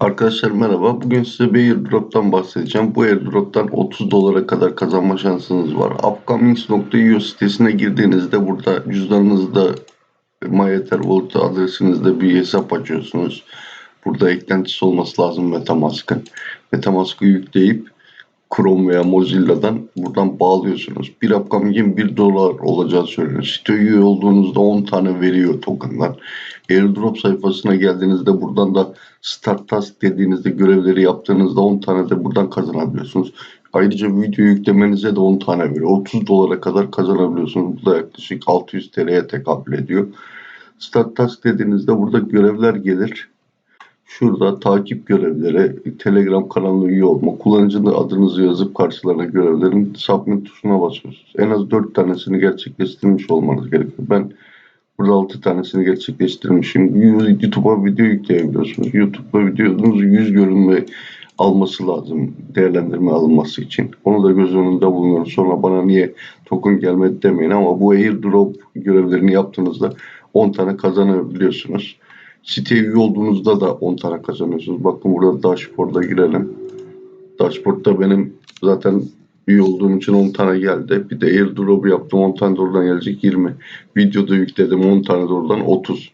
Arkadaşlar merhaba. Bugün size bir airdrop'tan bahsedeceğim. Bu airdrop'tan 30 dolara kadar kazanma şansınız var. Upcomings.io sitesine girdiğinizde burada cüzdanınızda MyEther Wallet adresinizde bir hesap açıyorsunuz. Burada eklentisi olması lazım Metamask'ın. Metamask'ı yükleyip Chrome veya Mozilla'dan buradan bağlıyorsunuz. Bir upcoming'in 1 dolar olacağı söyleniyor. Site üye olduğunuzda 10 tane veriyor token'dan. Airdrop sayfasına geldiğinizde buradan da Start Task dediğinizde görevleri yaptığınızda 10 tane de buradan kazanabiliyorsunuz. Ayrıca video yüklemenize de 10 tane veriyor. 30 dolara kadar kazanabiliyorsunuz. Bu da yaklaşık 600 TL'ye tekabül ediyor. Start Task dediğinizde burada görevler gelir. Şurada takip görevleri, Telegram kanalına üye olma, kullanıcının adınızı yazıp karşılarına görevlerin submit tuşuna basıyorsunuz. En az 4 tanesini gerçekleştirmiş olmanız gerekiyor. Ben burada 6 tanesini gerçekleştirmişim. YouTube'a video yükleyebiliyorsunuz. YouTube'a videonuz 100 görünme alması lazım değerlendirme alınması için. Onu da göz önünde bulundurun. Sonra bana niye token gelmedi demeyin ama bu airdrop görevlerini yaptığınızda 10 tane kazanabiliyorsunuz. Siteye üye olduğunuzda da 10 tane kazanıyorsunuz. Bakın burada dashboard'a girelim. Dashboard'da benim zaten üye olduğum için 10 tane geldi. Bir de airdrop yaptım 10 tane de oradan gelecek 20. Videoda yükledim 10 tane de oradan 30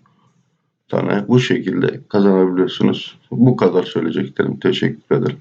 tane. Bu şekilde kazanabiliyorsunuz. Bu kadar söyleyeceklerim. Teşekkür ederim.